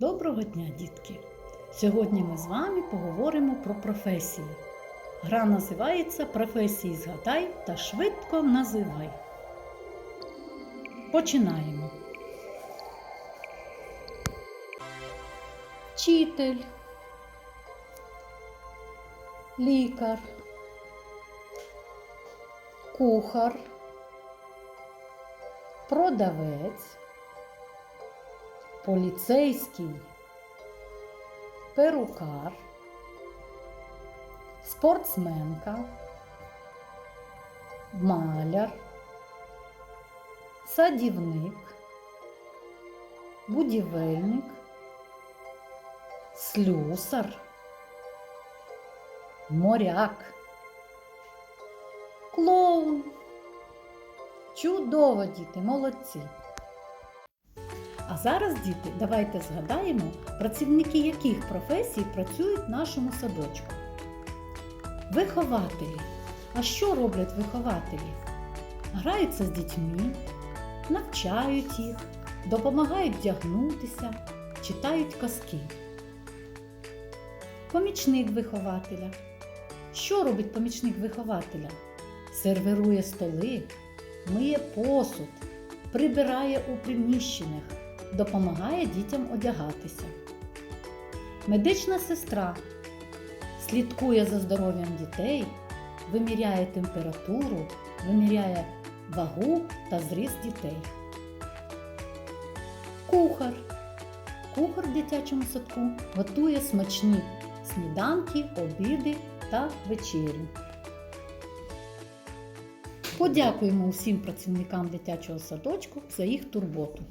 Доброго дня, дітки! Сьогодні ми з вами поговоримо про професії. Гра називається Професії згадай та швидко називай. Починаємо. Вчитель, лікар, кухар, продавець поліцейський, перукар, спортсменка, маляр, садівник, будівельник, слюсар, моряк, клоун. Чудово, діти, молодці! А зараз, діти, давайте згадаємо, працівники яких професій працюють в нашому садочку. Вихователі. А що роблять вихователі? Граються з дітьми, навчають їх, допомагають вдягнутися, читають казки. Помічник вихователя. Що робить помічник вихователя? Сервирує столи, миє посуд, прибирає у приміщеннях допомагає дітям одягатися. Медична сестра слідкує за здоров'ям дітей, виміряє температуру, виміряє вагу та зріст дітей. Кухар. Кухар в дитячому садку готує смачні сніданки, обіди та вечері. Подякуємо усім працівникам дитячого садочку за їх турботу.